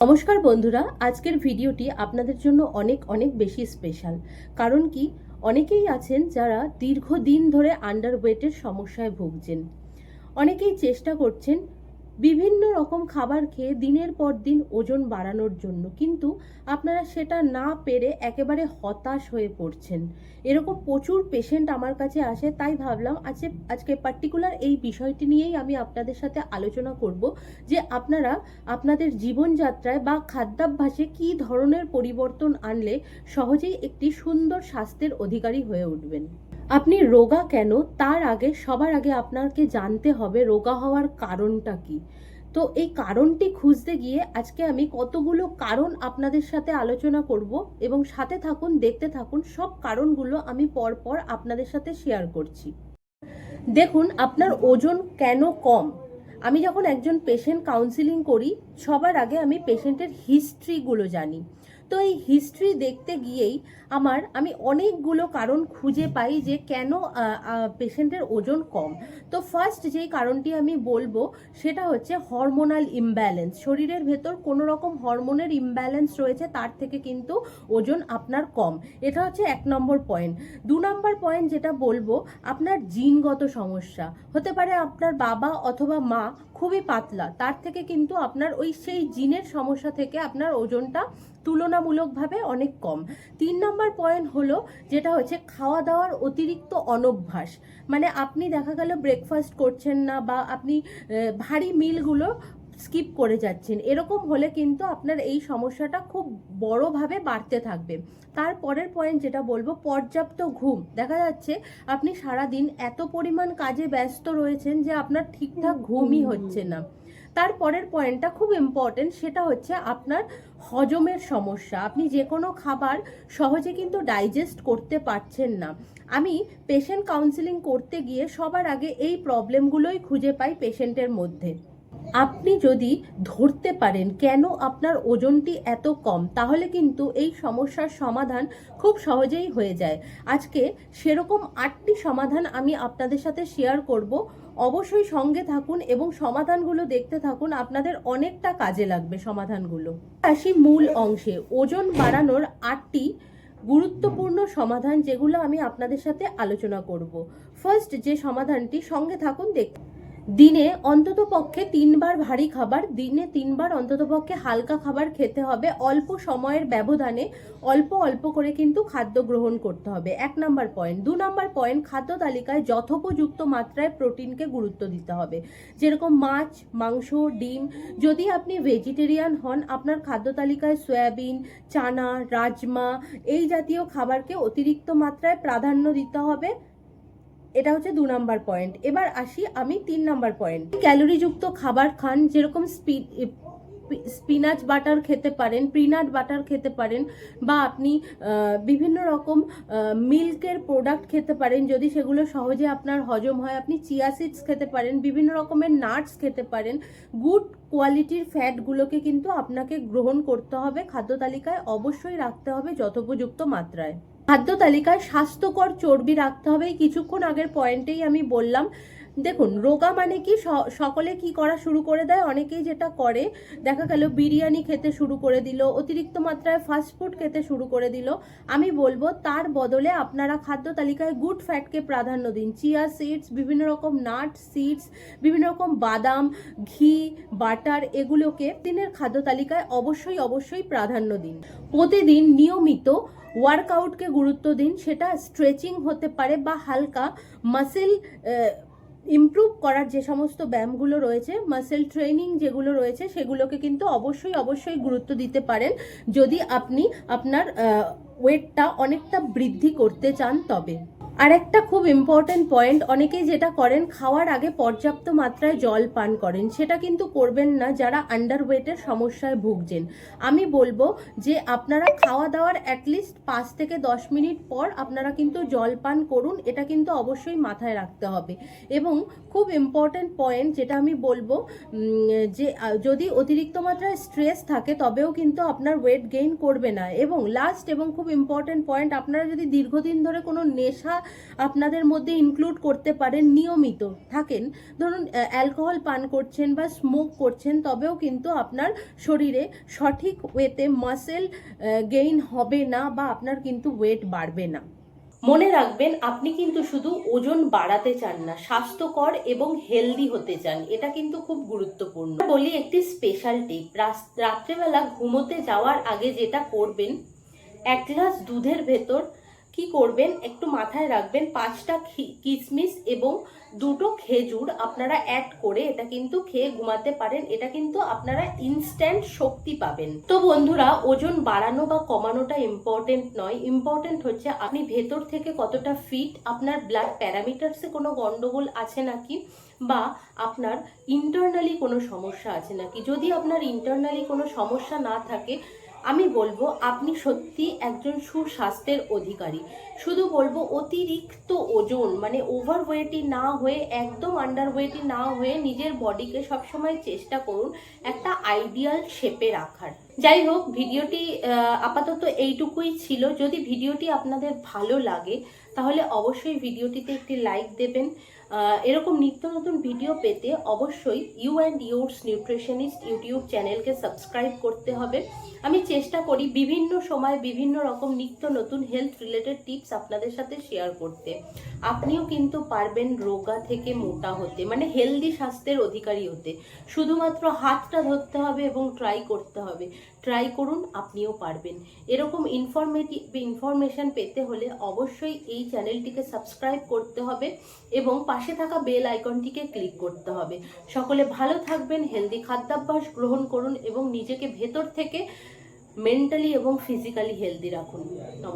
নমস্কার বন্ধুরা, আজকের ভিডিওটি আপনাদের জন্য অনেক অনেক বেশি স্পেশাল কারণ কি, অনেকেই আছেন যারা দীর্ঘদিন ধরে আন্ডারওয়েটের সমস্যায় ভুগছেন। অনেকেই চেষ্টা করছেন বিভিন্ন রকম খাবার খেয়ে দিনের পর দিন ওজন বাড়ানোর জন্য। কিন্তু আপনারা সেটা না পেরে একেবারে হতাশ হয়ে পড়ছেন। এরকম প্রচুর পেশেন্ট আমার কাছে আসে, তাই ভাবলাম আজকে আজকে পার্টিকুলার এই বিষয়টি নিয়েই আমি আপনাদের সাথে আলোচনা করব যে আপনারা আপনাদের জীবনযাত্রায় বা খাদ্যাভ্যাসে কী ধরনের পরিবর্তন আনলে সহজেই একটি সুন্দর স্বাস্থ্যের অধিকারী হয়ে উঠবেন। আপনি রোগা কেন? তার আগে, সবার আগে আপনাকে জানতে হবে রোগা হওয়ার কারণটা কি। তো এই কারণটি খুঁজতে গিয়ে আজকে আমি কতগুলো কারণ আপনাদের সাথে আলোচনা করব এবং সাথে থাকুন, দেখতে থাকুন, সব কারণগুলো আমি পরপর আপনাদের সাথে শেয়ার করছি। দেখুন, আপনার ওজন কেন কম? আমি যখন একজন পেশেন্ট কাউন্সিলিং করি, সবার আগে আমি পেশেন্টের হিস্ট্রিগুলো জানি। তো এই হিস্ট্রি দেখতে গিয়েই আমার, আমি অনেকগুলো কারণ খুঁজে পাই যে কেন পেশেন্টের ওজন কম। তো ফার্স্ট যেই কারণটি আমি বলব, সেটা হচ্ছে হরমোনাল ইমব্যালেন্স শরীরের ভেতর কোনো রকম হরমোনের ইমব্যালেন্স রয়েছে, তার থেকে কিন্তু ওজন আপনার কম। এটা হচ্ছে এক নম্বর পয়েন্ট দু নম্বর পয়েন্ট যেটা বলব, আপনার জিনগত সমস্যা। হতে পারে আপনার বাবা অথবা মা খুবই পাতলা। তার থেকে কিন্তু আপনার ওই সেই জিনের সমস্যা থেকে আপনার ওজনটা তুলনামূলকভাবে অনেক কম। তিন নম্বর পয়েন্ট হলো যেটা হচ্ছে খাওয়া দাওয়ার অতিরিক্ত অনভ্যাস। মানে আপনি দেখা গেল ব্রেকফাস্ট করছেন না বা আপনি ভারী মিলগুলো স্কিপ করে যাচ্ছেন। এরকম হলে কিন্তু আপনার এই সমস্যাটা খুব বড়োভাবে বাড়তে থাকবে। তারপরের পয়েন্ট যেটা বলব পর্যাপ্ত ঘুম। দেখা যাচ্ছে আপনি সারাদিন এত পরিমাণ কাজে ব্যস্ত রয়েছেন যে আপনার ঠিকঠাক ঘুমই হচ্ছে না। তারপরের পয়েন্টটা খুব ইম্পর্টেন্ট সেটা হচ্ছে আপনার হজমের সমস্যা। আপনি যে কোনো খাবার সহজে কিন্তু ডাইজেস্ট করতে পারছেন না। আমি পেশেন্ট কাউন্সিলিং করতে গিয়ে সবার আগে এই প্রবলেমগুলোই খুঁজে পাই পেশেন্টের মধ্যে। আপনি যদি ধরতে পারেন কেন আপনার ওজনটি এত কম, তাহলে কিন্তু এই সমস্যার সমাধান খুব সহজেই হয়ে যায়। আজকে সেরকম আটটি সমাধান আমি আপনাদের সাথে শেয়ার করব। অবশ্যই সঙ্গে থাকুন এবং সমাধানগুলো দেখতে থাকুন। আপনাদের অনেকটা কাজে লাগবে সমাধানগুলো। আসি মূল অংশে ওজন বাড়ানোর আটটি গুরুত্বপূর্ণ সমাধান যেগুলো আমি আপনাদের সাথে আলোচনা করব। ফার্স্ট যে সমাধানটি, সঙ্গে থাকুন দেখ দিনে অন্তত পক্ষে তিনবার ভারী খাবার, দিনে তিনবার অন্তত পক্ষে হালকা খাবার খেতে হবে। অল্প সময়ের ব্যবধানে অল্প অল্প করে কিন্তু খাদ্য গ্রহণ করতে হবে। এক নম্বর পয়েন্ট দু নম্বর পয়েন্ট খাদ্য তালিকায় যথোপযুক্ত মাত্রায় প্রোটিনকে গুরুত্ব দিতে হবে। যেরকম মাছ, মাংস, ডিম, যদি আপনি ভেজিটেরিয়ান হন, আপনার খাদ্য তালিকায় সয়াবিন, চানা, রাজমা এই জাতীয় খাবারকে অতিরিক্ত মাত্রায় প্রাধান্য দিতে হবে। এটা হচ্ছে দু নাম্বার পয়েন্ট এবার আসি আমি তিন নাম্বার পয়েন্ট ক্যালোরিযুক্ত খাবার খান, যেরকম স্পিড স্পিনাচ বাটার খেতে পারেন পিনাট বাটার খেতে পারেন, বা আপনি বিভিন্ন রকম মিল্কের প্রোডাক্ট খেতে পারেন, যদি সেগুলো সহজে আপনার হজম হয়, আপনি চিয়া সিডস খেতে পারেন, বিভিন্ন রকমের নাটস খেতে পারেন গুড কোয়ালিটির ফ্যাটগুলোকে কিন্তু আপনাকে গ্রহণ করতে হবে, খাদ্য তালিকায় অবশ্যই রাখতে হবে যথোপযুক্ত মাত্রায়। খাদ্য তালিকায় স্বাস্থ্যকর চর্বি রাখতে হবে। কিছুক্ষণ আগের পয়েন্টেই আমি বললাম, দেখুন, রোগা মানে কি? সকলে কি করা শুরু করে দেয়? অনেকেই যেটা করে, দেখা গেল বিরিয়ানি খেতে শুরু করে দিল, অতিরিক্ত মাত্রায় ফাস্ট ফুড খেতে শুরু করে দিল। আমি বলব, তার বদলে আপনারা খাদ্য তালিকায় গুড ফ্যাটকে প্রাধান্য দিন। চিয়া সিডস বিভিন্ন রকম নাট সিডস বিভিন্ন রকম বাদাম, ঘি বাটার এগুলোকে দিনের খাদ্য তালিকায় অবশ্যই অবশ্যই প্রাধান্য দিন। প্রতিদিন নিয়মিত ওয়ার্কআউটকে গুরুত্ব দিন, সেটা স্ট্রেচিং হতে পারে বা হালকা মাসেল ইমপ্রুভ করার যে সমস্ত ব্যায়ামগুলো রয়েছে, মাসেল ট্রেনিং যেগুলো রয়েছে, সেগুলোকে কিন্তু অবশ্যই অবশ্যই গুরুত্ব দিতে পারেন। যদি আপনি আপনার ওয়েটটা অনেকটা বৃদ্ধি করতে চান, তবে। আর একটা খুব ইম্পর্টেন্ট পয়েন্ট অনেকেই যেটা করেন, খাওয়ার আগে পর্যাপ্ত মাত্রায় জল পান করেন। সেটা কিন্তু করবেন না যারা আন্ডারওয়েটের সমস্যায় ভুগছেন। আমি বলব যে আপনারা খাওয়া দাওয়ার অ্যাটলিস্ট পাঁচ থেকে দশ মিনিট পর আপনারা কিন্তু জল পান করুন, এটা কিন্তু অবশ্যই মাথায় রাখতে হবে। এবং খুব ইম্পর্টেন্ট পয়েন্ট যেটা আমি বলব যে যদি অতিরিক্ত মাত্রায় স্ট্রেস থাকে, তবেও কিন্তু আপনার ওয়েট গেইন করবে না। এবং লাস্ট এবং খুব ইম্পর্টেন্ট পয়েন্ট আপনারা যদি দীর্ঘদিন ধরে কোনো নেশা আপনাদের মধ্যে ইনক্লুড করতে পারেন নিয়মিত। থাকেন, ধরুন অ্যালকোহল পান করছেন বা স্মোক করছেন, তবেও কিন্তু আপনার শরীরে সঠিক ওয়েতে মাসেল গেইন হবে না বা আপনার কিন্তু ওয়েট বাড়বে না। মনে রাখবেন, আপনি কিন্তু শুধু ওজন বাড়াতে চান না, স্বাস্থ্যকর এবং হেলদি হতে চান। এটা কিন্তু খুব গুরুত্বপূর্ণ। বলি একটি স্পেশাল টিপ রাত্রেবেলা ঘুমোতে যাওয়ার আগে যেটা করবেন, এক গ্লাস দুধের ভেতর কি করবেন? একটু মাথায় রাখবেন। পাঁচটা কিশমিশ এবং দুটো খেজুর আপনারা অ্যাড করে এটা কিন্তু খেয়ে ঘুমাতে পারেন। এটা কিন্তু আপনারা ইনস্ট্যান্ট শক্তি পাবেন। তো বন্ধুরা, ওজন বাড়ানো বা কমানোটা ইম্পর্টেন্ট নয়। ইম্পর্টেন্ট হচ্ছে আপনি ভেতর থেকে কতটা ফিট আপনার ব্লাড প্যারামিটারসে কোনো গন্ডগোল আছে নাকি? বা আপনার ইন্টারনালি কোনো সমস্যা আছে নাকি? যদি আপনার ইন্টারনালি কোনো সমস্যা না থাকে আমি বলব, আপনি সত্যি একজন সুস্বাস্থ্যের অধিকারী। শুধু বলব, অতিরিক্ত ওজন মানে ওভার ওয়েটই না হয়ে, একদম আন্ডার ওয়েটই না হয়ে নিজের বডিকে সবসময় চেষ্টা করুন একটা আইডিয়াল শেপে রাখার। যাই হোক, ভিডিওটি আপাতত এইটুকুই ছিল। যদি ভিডিওটি আপনাদের ভালো লাগে, তাহলে অবশ্যই ভিডিওটিতে একটি লাইক দেবেন। এরকম নিত্য নতুন ভিডিও পেতে অবশ্যই you and yours nutritionist YouTube চ্যানেলকে সাবস্ক্রাইব করতে হবে। আমি চেষ্টা করি বিভিন্ন সময় বিভিন্ন রকম নিত্য নতুন হেলথ রিলেটেড টিপস আপনাদের সাথে শেয়ার করতে। আপনিও কিন্তু পারবেন রোগা থেকে মোটা হতে মানে হেলদি স্বাস্থ্যের অধিকারী হতে। শুধুমাত্র হাতটা ধরতে হবে এবং ট্রাই করতে হবে। ট্রাই করুন, আপনিও পারবেন। এরকম ইনফরমেটিভ ইনফরমেশন পেতে হলে অবশ্যই এই চ্যানেলটিকে সাবস্ক্রাইব করতে হবে এবং পাশে থাকা বেল আইকনটিকে ক্লিক করতে হবে। সকলে ভালো থাকবেন, হেলদি খাদ্যাভ্যাস গ্রহণ করুন এবং নিজেকে ভেতর থেকে মেন্টালি এবং ফিজিক্যালি হেলদি রাখুন।